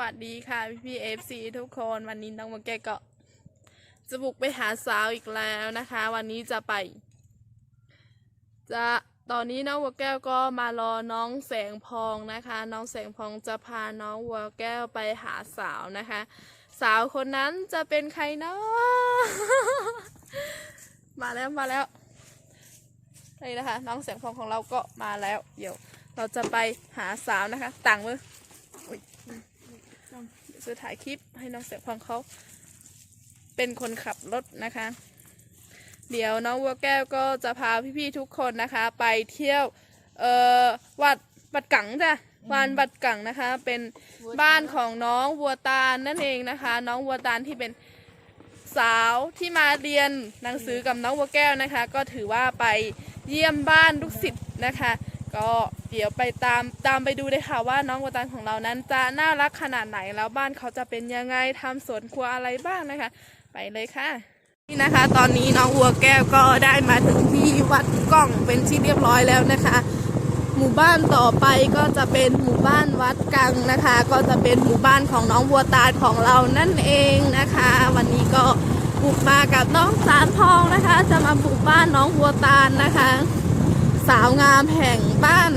วัสดีค่ะพี่พีเอฟซีทุกคนวันนี้น้องโมแกก็จะบุกไปหาสาวอีกแล้วนะคะ วันนี้จะไป จะตอนนี้น้องวัวแก้วก็มารอน้องแสงพองนะคะ น้องแสงพองจะพาน้องวัวแก้วไปหาสาวนะคะ สาวคนนั้นจะเป็นใครเนาะมาแล้วมาแล้วนี่นะคะ น้องแสงพองของเราก็มาแล้ว เดี๋ยว เราจะไปหาสาวนะคะ ต่างมือ อุ๊ยน้องเดี๋ยวจะถ่ายคลิปให้น้องแสงพองเขาเป็นคนขับรถนะคะ เดี๋ยวน้องวัวแก้วก็จะพาพี่ๆทุกคนนะคะ ไปเที่ยวเอ่อวัดบัดกังจ้ะวานบัดกังนะคะ เป็นบ้านของน้องวัวตาลนั่นเองนะคะ น้องวัวตาลที่เป็นสาวที่มาเรียนหนังสือกับน้องวัวแก้วนะคะ ก็ถือว่าไปเยี่ยมบ้านลูกศิษย์นะคะ ก็ เดี๋ยวไปตามตามไปดูเลยค่ะว่าน้องวัวตาลของเรานั้นจะน่ารักขนาดไหนแล้วบ้านเขาจะเป็นยังไงทำสวนครัวอะไรบ้างนะคะ ไปเลยค่ะ นี่นะคะ ตอนนี้น้องวัวแก้วก็ได้มาถึงที่วัดกล้องเป็นที่เรียบร้อยแล้วนะคะ หมู่บ้านต่อไปก็จะเป็นหมู่บ้านวัดกังนะคะ ก็จะเป็นหมู่บ้านของน้องวัวตาลของเรานั่นเองนะคะ วันนี้ก็บุกมากับน้องสารทองนะคะ จะมาบุกบ้านน้องวัวตาลนะคะ สาวงามแห่งบ้าน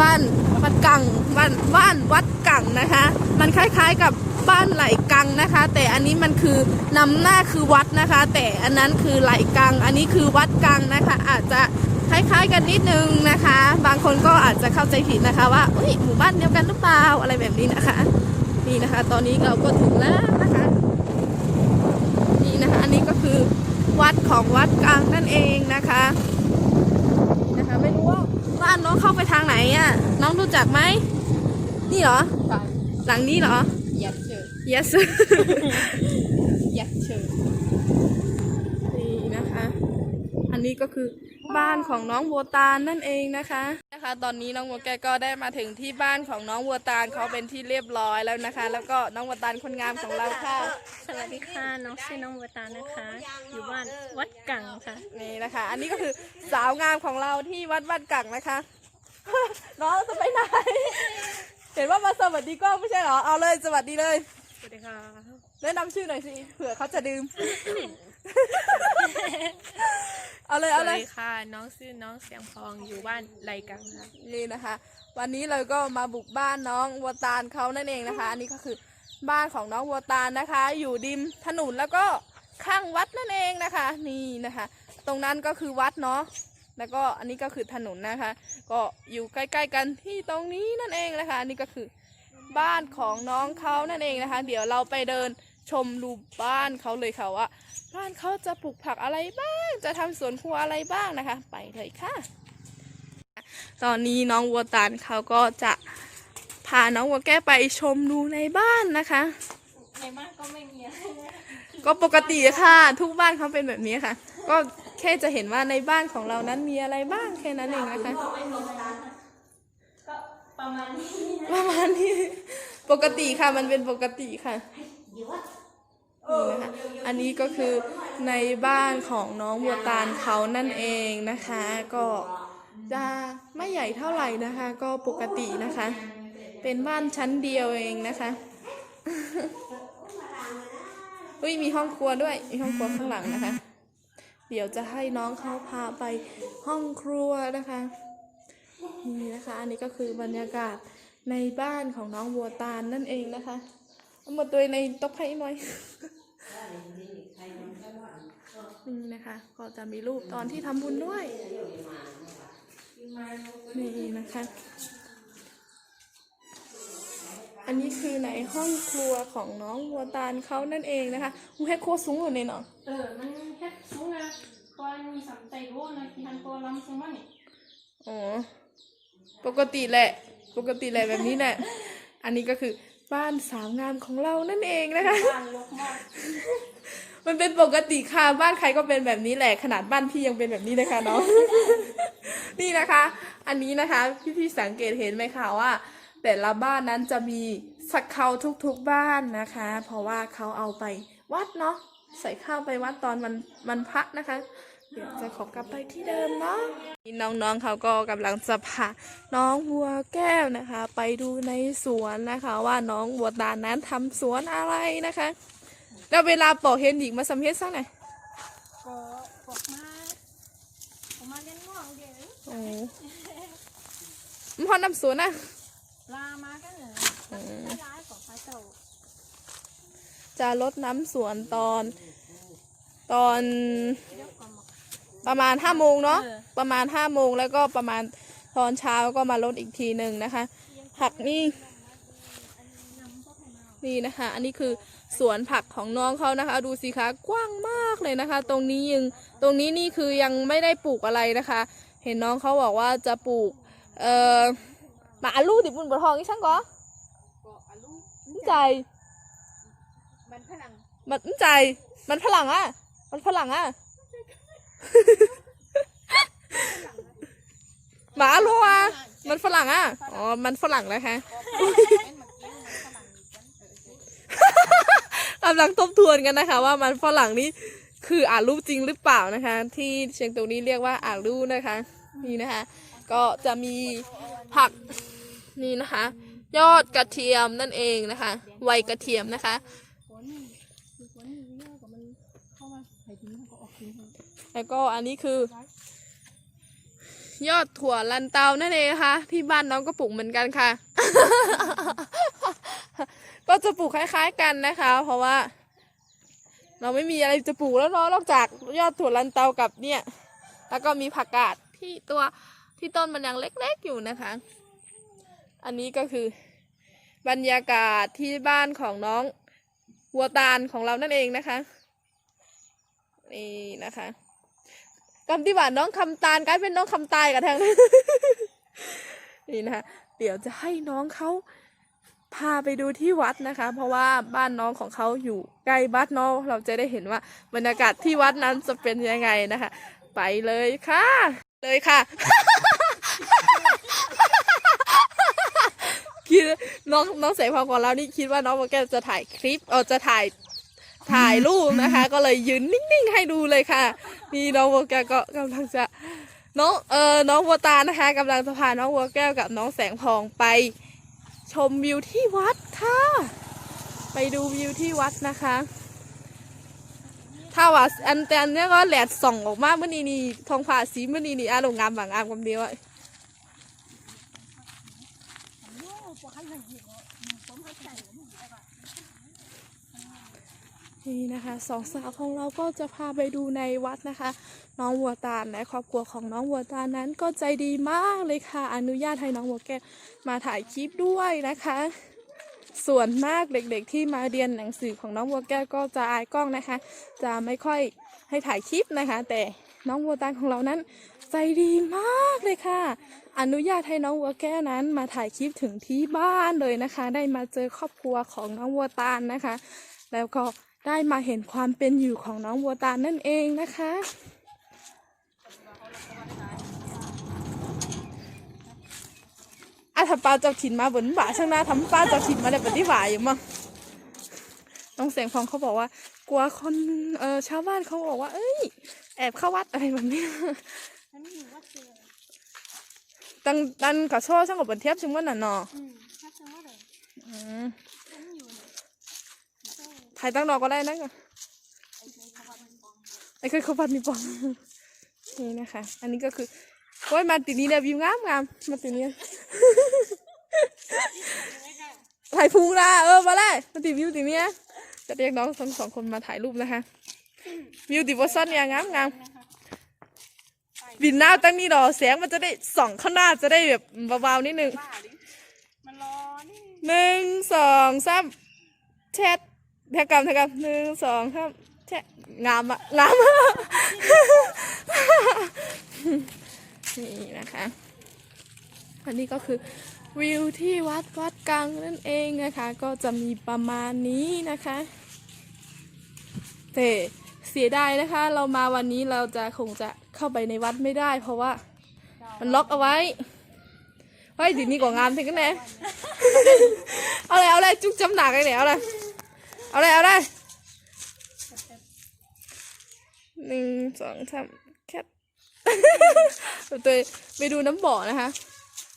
บ้านวัดกังบ้านบ้านวัดกังนะคะ มันคล้ายๆกับบ้านไหลกังนะคะ แต่อันนี้มันคือนำหน้าคือวัดนะคะ แต่อันนั้นคือไหลกัง อันนี้คือวัดกังนะคะ อาจจะคล้ายๆกันนิดนึงนะคะ บางคนก็อาจจะเข้าใจผิดนะคะ ว่าเอ้ยหมู่บ้านเดียวกันหรือเปล่าอะไรแบบนี้นะคะ นี่นะคะ ตอนนี้เราก็ถึงแล้วนะคะ นี่นะคะ อันนี้ก็คือวัดของวัดกลางนั่นเองนะคะนี่นะคะ ไม่รู้ว่า บ้านน้องเข้าไปทางไหนอะ น้องรู้จักไหม นี่เหรอ หลังนี้เหรอยัดเชิญ yes ยัดเชิญนี่นะคะ อันนี้ก็คือ บ้านของน้องวัวตาลนั่นเองนะคะนะคะ ตอนนี้น้องวัวแกก็ได้มาถึงที่บ้านของน้องวัวตาลเขาเป็นที่เรียบร้อยแล้วนะคะ แล้วก็น้องวัวตาลคนงามของเราค่ะ สวัสดีค่ะน้องชื่อน้องบัวตานะคะ อยู่บ้านวัดกังค่ะนี่นะคะ อันนี้ก็คือสาวงามของเราที่วัดบ้านกังนะคะ น้องจะไปไหน เห็นว่ามาสวัสดีกล้องไม่ใช่เหรอเอาเลยสวัสดีเลยสวัสดีค่ะ แนะนำชื่อหน่อยสิเผื่อเขาจะดื่ม เอาเลยสเอาวัสเลย ดีค่ะ น้องชื่อน้องเสียงพองอยู่บ้านไรกังค่ะนี่นะคะ วันนี้เราก็มาบุกบ้านน้องวัวตาลเขานั่นเองนะคะ อันนี้ก็คือบ้านของน้องวัวตาลนะคะ อยู่ดิมถนนแล้วก็ข้างวัดนั่นเองนะคะ นี่นะคะ ตรงนั้นก็คือวัดเนาะแล้วก็อันนี้ก็คือถนนนะคะ ก็อยู่ใกล้ๆกันที่ตรงนี้นั่นเองนะคะอันนี้ก็คือบ้านของน้องเขานั่นเองนะคะ เดี๋ยวเราไปเดิน ชมดูบ้านเขาเลยค่ะว่าบ้านเขาจะปลูกผักอะไรบ้าง จะทำสวนครัวอะไรบ้างนะคะ ไปเลยค่ะ ตอนนี้น้องวัวตาลเขาก็จะพาน้องวัวแก้ไปชมดูในบ้านนะคะในบ้านก็ไม่มีอะไรก็ปกติค่ะ ทุกบ้านเขาเป็นแบบนี้ค่ะ ก็แค่จะเห็นว่าในบ้านของเรานั้นมีอะไรบ้างแค่นั้นเองนะคะก็ประมาณนี้ประมาณนี้ ปกติค่ะมันเป็นปกติค่ะ นี่นะคะอันนี้ก็คือในบ้านของน้องบัวตาลเขานั่นเองนะคะ ก็จะไม่ใหญ่เท่าไหร่นะคะ ก็ปกตินะคะ เป็นบ้านชั้นเดียวเองนะคะอุ้ยมีห้องครัวด้วย มีห้องครัวข้างหลังนะคะ เดี๋ยวจะให้น้องเขาพาไปห้องครัวนะคะนี่นะคะ อันนี้ก็คือบรรยากาศในบ้านของน้องบัวตาลนั่นเองนะคะ เอามาตัวในโต๊ะไพ่หน่อยนี่นะคะ ก็จะมีรูปตอนที่ทำบุญด้วย นี่นะคะ อันนี้คือในห้องครัวของน้องบัวตาลเขานั่นเองนะคะมูให้โคตรสูงอยู่เนี่ยเนาะเออ มันแค่สูงนะตอนมีสามใจรู้นะที่ทันตัวล้ำสูงมากนี่อ๋อ ปกติแหละ ปกติแหละแบบนี้แหละ อันนี้ก็คือ บ้านสาวงามของเรานั่นเองนะคะ บ้านรกมากมันเป็นปกติค่ะบ้านใครก็เป็นแบบนี้แหละขนาดบ้านพี่ยังเป็นแบบนี้เลยค่ะน้องนี่นะคะ อันนี้นะคะพี่ๆสังเกตเห็นไหมคะว่า แต่ละบ้านนั้นจะมีสักเขาทุกๆบ้านนะคะ เพราะว่าเขาเอาไปวัดเนาะใส่ข้าวไปวัดตอนวันวันพระนะคะ เดี๋ยวจะขอกลับไปที่เดิมเนาะน้องๆเขาก็กำลังจะพาน้องวัวแก้วนะคะ ไปดูในสวนนะคะ ว่าน้องวัวตาลนั้นทำสวนอะไรนะคะ แล้วเวลาปอกเห็นอีกมาสัมเพสสักหน่อยก็ปอกมาปอกมาเล่นง่วงเดี๋ยวโอ้มันพอน้ำสวนนะลามากันเหรอไม่ร้ายของพระเจ้าจะลดน้ำสวนตอนตอน ประมาณห้าโมงเนาะเออประมาณห้าโมงแล้วก็ประมาณตอนเช้าก็มาลดอีกทีหนึ่งนะคะ ผักนี่นี่นะคะ อันนี้คือสวนผักของน้องเขานะคะ ดูสิคะกว้างมากเลยนะคะ ตรงนี้ยังตรงนี้นี่คือยังไม่ได้ปลูกอะไรนะคะ เห็นน้องเขาบอกว่าจะปลูก เอ่อหมาลูดิบุญบนทองนี่ช่างก็ก็อาลูมั่นใจ มันพลังมันมั่นใจ มันฝรั่งอะ มันฝรั่งอะ หมาลัวมันฝรั่งอะ อ๋อ มันฝรั่งนะคะกำลังทบทวนกันนะคะ ว่ามันฝรั่งนี่คืออ่านรูปจริงหรือเปล่านะคะ ที่เชียงตรงนี้เรียกว่าอ่านรูปนะคะ นี่นะคะ ก็จะมีผักนี่นะคะ ยอดกระเทียมนั่นเองนะคะ ใบกระเทียมนะคะ ฝนนี่คือฝนนี่เยอะกว่ามันเข้ามาใส่ทิ้งมันก็ออกทิ้งมัน แล้วก็อันนี้คือ ยอดถั่วลันเตานั่นเองนะคะ ที่บ้านน้องก็ปลูกเหมือนกันค่ะ ก็จะปลูกคล้าย ๆ กันนะคะ เพราะว่า เราไม่มีอะไรจะปลูกแล้วเนาะนอกจากยอดถั่วลันเตากับเนี่ย แล้วก็มีผักกาดที่ตัวที่ต้นมันยังเล็กๆอยู่นะคะ อันนี้ก็คือบรรยากาศที่บ้านของน้องวัวตาลของเรานั่นเองนะคะ นี่นะคะ กำที่ว่าน้องคำตาลกลายเป็นน้องคำตายกับแทงนี่นะคะเดี๋ยวจะให้น้องเขาพาไปดูที่วัดนะคะ เพราะว่าบ้านน้องของเขาอยู่ใกล้วัดเนาะเราจะได้เห็นว่าบรรยากาศที่วัดนั้นจะเป็นยังไงนะคะ ไปเลยค่ะ เลยค่ะคิดน้องน้องเสพองของเรานี่คิดว่าน้องโมแกนจะถ่ายคลิปเออจะถ่ายถ่ายรูปนะคะ ก็เลยยืนนิ่งๆให้ดูเลยค่ะ นี่น้องโมแกนก็กำลังจะน้องเออน้องวัวตานะคะกำลังจะพาน้องวัวแก้วกับน้องแสงทองไป ชมวิวที่วัดค่ะ ไปดูวิวที่วัดนะคะ ถ้าว่าอันแต่อันเนี้ยก็แหลดส่องออกมาเมื่อนี้นี่ทองผ่าสีเมื่อนี้นี่อารมณ์งามบางงามคำเดียวอะ นี่นะคะสองสาวของเราก็จะพาไปดูในวัดนะคะ น้องวัวตาลและครอบครัวของน้องวัวตาลนั้นก็ใจดีมากเลยค่ะ อนุญาตให้น้องวัวแก้วมาถ่ายคลิปด้วยนะคะ ส่วนมากเด็กๆที่มาเรียนหนังสือของน้องวัวแก้วก็จะอายกล้องนะคะ จะไม่ค่อยให้ถ่ายคลิปนะคะ แต่น้องวัวตาลของเรานั้น ใจดีมากเลยค่ะ อนุญาตให้น้องวัวแก้วนั้นมาถ่ายคลิปถึงที่บ้านเลยนะคะ ได้มาเจอครอบครัวของน้องวัวตาลนะคะ แล้วก็ ได้มาเห็นความเป็นอยู่ของน้องวัวตาลนั่นเองนะคะ อาถ้าป้าเจ้าถิ่นมาบนบ่าช่างหน้าทำป้าเจ้าถิ่นมาได้ปฏิบ่าอยู่มั้งน้องแสงฟองเขาบอกว่า กลัวคนเออชาวบ้านเขาบอกว่า เอ้ย แอบเข้าวัดอะไรแบบเนี้ยฉันไม่รู้ว่าเจอตังตันกับโซ่ช่างกับบนเทียบชิงว่าน่ะเนาะอืมถ้าฉันว่าเลยอืม ฉันอยู่เนี่ยเจ้าถ่ายตั้งดอกก็ได้นะไอ้เคยเขาว่ามันปองไอ้เคยเขาบัดมีปองนี่นะคะ อันนี้ก็คือโอ้ยมาตีนี้เนี่ยวิวงามงามมาตีนี้ถ่ายพุงนะเออมาเลยมาตีวิวตีเนี้ยจะเรียกน้องทั้งสองคนมาถ่ายรูปนะคะวิวติวอซันเนี่ยงามงามบินหน้าตั้งนี่ดอแสงมันจะได้ส่องข้างหน้าจะได้แบบเบาๆนิดนึงหนึ่งสองสามแชท แทกกรรมแทกกรรมหนึ่งสองสามแชทงามอะงามอะนี่นะคะ อันนี้ก็คือวิวที่วัดวัดกังนั่นเองนะคะ ก็จะมีประมาณนี้นะคะแต่เสียดายนะคะ เรามาวันนี้เราจะคงจะเข้าไปในวัดไม่ได้ เพราะว่า มันล็อกเอาไว้เฮ้ยทีนี้ก็งามถึงกันแน่เอาเลยเอาเลยจุกจำหนักเลยเนี่ยเอาเลย เอาเลยเอาเลยหนึ่งสองสามแคตัวไปดูน้ำบ่อนะคะ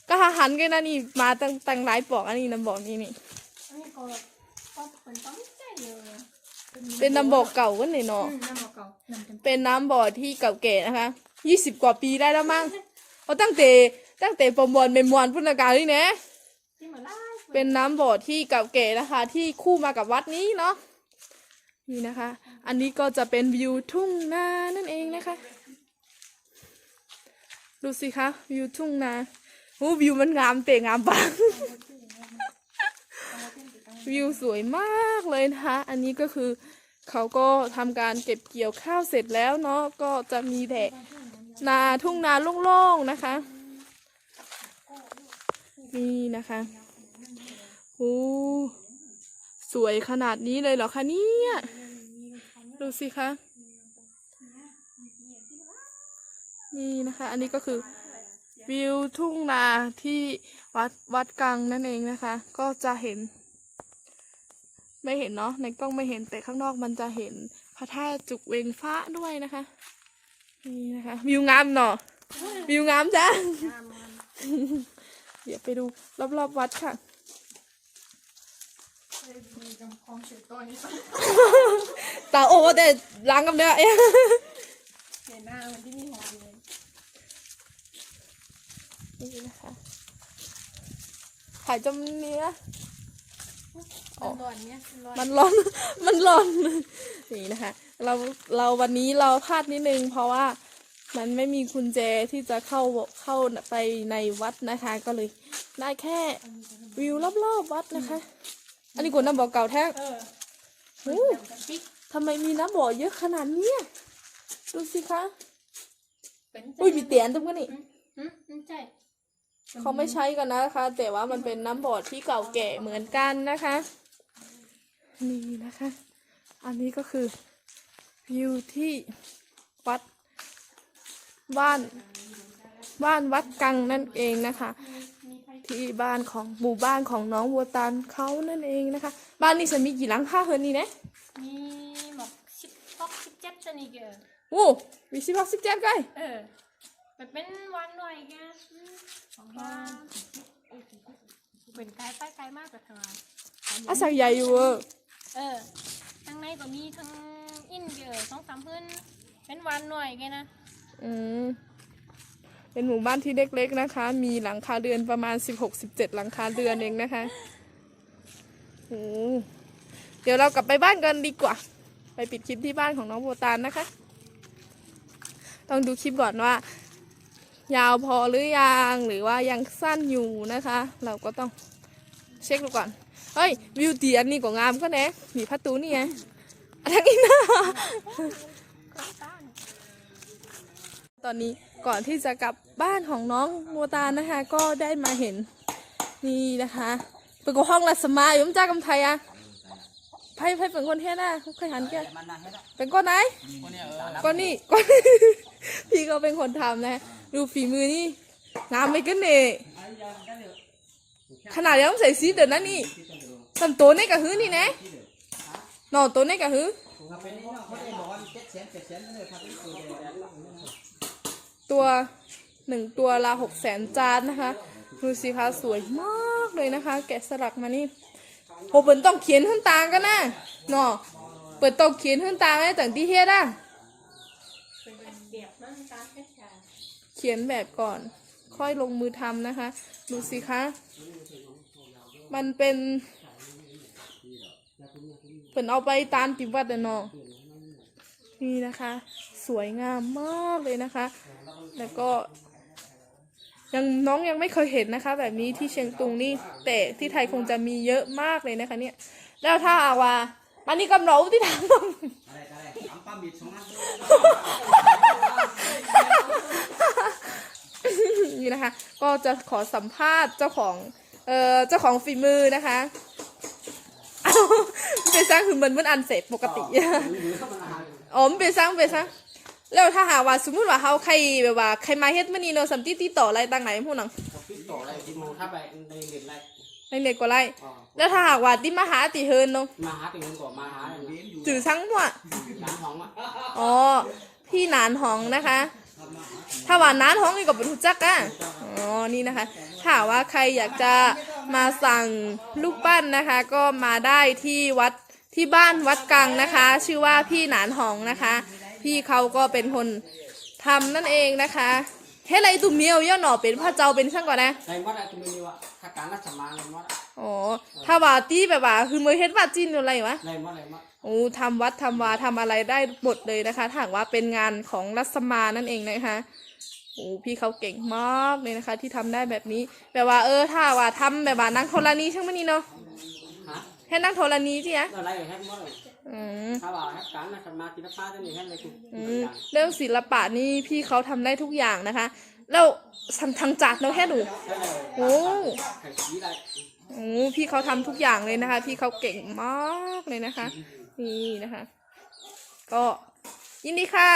ก็หันกันนะนี่มาตั้งตั้งหลายปอกอันนี้น้ำบ่อนี่นี่อันนี้ก็ก็เป็นต้องใจเลยเป็นน้ำบ่อเก่ากันเลยเนาะอืมน้ำเก่าๆน้ำเต็มเป็นน้ำบ่อที่เก่าแก่นะคะยี่สิบกว่าปีได้แล้วมั้งเพราะตั้งแต่ตั้งแต่ประมวลเมมวลพุทธกาลนี่นะที่มาไล่ เป็นน้ำบ่อที่เก่าแก่นะคะ ที่คู่มากับวัดนี้เนาะนี่นะคะ อันนี้ก็จะเป็นวิวทุ่งนานั่นเองนะคะ ดูสิคะวิวทุ่งนาโอ้วิวมันงามเตะงามปังวิวสวยมากเลยนะคะ อันนี้ก็คือเขาก็ทำการเก็บเกี่ยวข้าวเสร็จแล้วเนาะก็จะมีแต่นาทุ่งนาโล่งๆนะคะ นี่นะคะ โอ้สวยขนาดนี้เลยเหรอคะเนี่ยดูสิคะนี่นะคะ อันนี้ก็คือวิวทุ่งนาที่วัดวัดกังนั่นเองนะคะ ก็จะเห็น ไม่เห็นเนาะในกล้องไม่เห็นแต่ข้างนอกมันจะเห็นพระธาตุจุกเวงฟ้าด้วยนะคะนี่นะคะวิวงามเนาะวิวงามจ้ะเดี๋ยวไปดูรอบๆวัดค่ะ มีกำพองเสือ ตัวนี้ตาโอ้แต่ล้างกับเนื้อเอ๊ะเห็นหน้ามันที่มีหอมเลยนี่นะคะถ่ายจมเนื้อมันร้อนเนี่ยร้อนมันร้อน มันร้อน นี่นะคะ เรา เราวันนี้เราพลาดนิดนึง เพราะว่ามันไม่มีกุญแจที่จะเข้า เข้าไปในวัดนะคะ ก็เลยได้แค่วิวรอบๆวัดนะคะ อันนี้กวนน้ำบ่อเก่าแท้เออโอ้กันปิ๊กทำไมมีน้ำบ่อเยอะขนาดเนี้ยดูสิคะเป็นอุ้ยมีเตียนตรงกันนี่อืมอืมใช่เขาไม่ใช้กันนะคะ แต่ว่ามันเป็นน้ำบ่อที่เก่าแก่เหมือนกันนะคะนี่นะคะ อันนี้ก็คือวิวที่วัดบ้านบ้านวัดกังนั่นเองนะคะมีไฟ ที่บ้านของหมู่บ้านของน้องวัวตันเขานั่นเองนะคะ บ้านนี้จะมีกี่หลังคาเฮิรนนี่นะมีหมอกสิบหกสิบเจ็ดชนิดเกอโอ้มีสิบหกสิบเจ็ดไก่เออมันเป็นวันหน่อยแกอืมของบ้านเป็นไกลไปไกลมากกว่าทางเราอาศัยใหญ่อยู่เออเออทางในก็มีทั้งอินเดียสองสามพื้นเป็นวันหน่อยแกนะอืม เป็นหมู่บ้านที่เล็กๆนะคะ มีหลังคาเรือนประมาณสิบหกสิบเจ็ดหลังคาเรือนเองนะคะโอ้เดี๋ยวเรากลับไปบ้านกันดีกว่า ไปปิดคลิปที่บ้านของน้องโบตานนะคะ ต้องดูคลิปก่อนว่า ยาวพอหรือยังหรือว่ายังสั้นอยู่นะคะ เราก็ต้องเช็คดูก่อน เฮ้ย วิวเตียนนี่ก็งามก็แน่มีพัตูนี่ไงอันนี้นะก็ต้าตอนนี้ ก่อนที่จะกลับบ้านของน้องโมตานนะคะ ก็ได้มาเห็นนี่นะคะเป็นกห้องรัสมาอยู่มจ้ากำไทยอะไพ่ไพ่เป็นคนเท่น่ะเคยหันแกเป็นก้อนไหนก้อนนี่ก้อนพี่ก็เป็นคนทำนะ ดูฝีมือนี่งามไม่กันเน่ขนาดยังใส่ซีเดินนั่นนี่ทำตัวในกระหือนี่นะนอนตัวในกระหื้อ ตัวหนึ่งตัวละหกแสนจานนะคะดูสิคะสวยมากเลยนะคะ แกะสลักมานี่โหเปิดต้องเขียนขึ้นตางกันนะเนาะเปิดต้องเขียนขึ้นตางให้ต่างที่เฮ็ดอะเป็นเดียบนั่งตาแค่ชาเขียนแบบก่อน ค่อยลงมือทำนะคะ ดูสิคะ มันเป็นเปิดเอาไปตานปิวัดเนาะนี่นะคะ สวยงามมากเลยนะคะ แล้วก็ ยังน้องยังไม่เคยเห็นนะคะ แบบนี้ที่เชียงตุงนี่แต่ที่ไทยคงจะมีเยอะมากเลยนะคะ เนี่ย แล้วถ้าอาว่ามันนี่กำเนาที่ทางนี่นะคะ ก็จะขอสัมภาษณ์เจ้าของ เอ่อ เจ้าของฝีมือนะคะเอาไม่เป็นสร้างคือมันมันอันเสร็จปกติอ๋อม่เป็นสร้างไม่เป็นสร้าง แล้วถ้าหากว่าสมมติว่าเขาใครแบบว่าใครมาเฮ็ดมันนี่เนาะสัมติติดต่ออะไรต่างไหนพวกนั้นติดต่ออะไรที่โมถ้าไปในเด็ดไรในเล็กกว่าไรอ๋อแล้วถ้าหากว่าติมาหาติเฮินเนาะมาหาเป็นคนก่อนมาหาอย่างนี้อยู่จือทั้งหมดร้านของอะอ๋อพี่หนานหองนะคะ ถ้าว่าน้าท้องนี่ก็เป็นรู้จักอะอ๋อนี่นะคะถ้าว่าใครอยากจะมาสั่งลูกปั้นนะคะ ก็มาได้ที่วัดที่บ้านวัดกังนะคะ ชื่อว่าพี่หนานหองนะคะ พี่เขาก็เป็นคนทำนั่นเองนะคะเฮ้ยไรตุ่มเมียวย่อหน่อเป็นพระเจ้าเป็นช่างก่อนนะ ในมดอะที่มันนี่ว่าถ้าการรัชมาในมดอะอ๋อถ้าว่าตี้แบบว่าคือมือเฮ็ดว่าจีนอะไรวะ ในมดในมดโอ้ทำวัดทำวาทำอะไรได้หมดเลยนะคะถ้าหากว่าเป็นงานของรัศมานั่นเองนะคะโอ้พี่เขาเก่งมากเลยนะคะ ที่ทำได้แบบนี้ แบบว่าเออถ้าว่าทำแบบว่านั่งโทรณีช่างมันนี่เนาะฮะให้นั่งโทรณีจีอะอะไรแฮกมดเลย อืมถ้าว่าแฮกการรัชมาที่นักป้าจะมีแฮกเลยคืออืมเรื่องศิลปะนี่พี่เขาทำได้ทุกอย่างนะคะ แล้วทางทางจัดเนาะแค่ดูโอ้ ไข่สีได้โอ้พี่เขาทำทุกอย่างเลยนะคะ พี่เขาเก่งมากเลยนะคะ นี่นะคะ ก็ยินดีค่ะ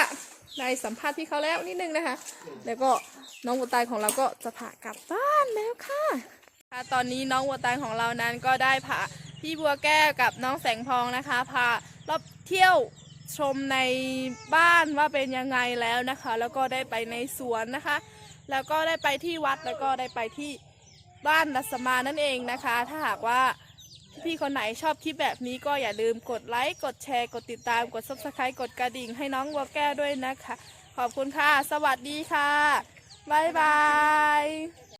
ได้สัมภาษณ์พี่เขาแล้วนิดนึงนะคะ แล้วก็น้องวัวตายของเราก็จะพากลับบ้านแล้วค่ะค่ะ ตอนนี้น้องวัวตายของเรานั้นก็ได้พา พี่บัวแก้วกับน้องแสงทองนะคะพารอบเที่ยวชมในบ้านว่าเป็นยังไงแล้วนะคะ แล้วก็ได้ไปในสวนนะคะ แล้วก็ได้ไปที่วัดแล้วก็ได้ไปที่บ้านรัศมานั่นเองนะคะ ถ้าหากว่าพี่ๆคนไหนชอบคลิปแบบนี้ก็อย่าลืมกดไลค์กดแชร์ กดติดตามกด subscribe กดกระดิ่งให้น้องวัวแก้วด้วยนะคะ ขอบคุณค่ะ สวัสดีค่ะ บ๊ายบาย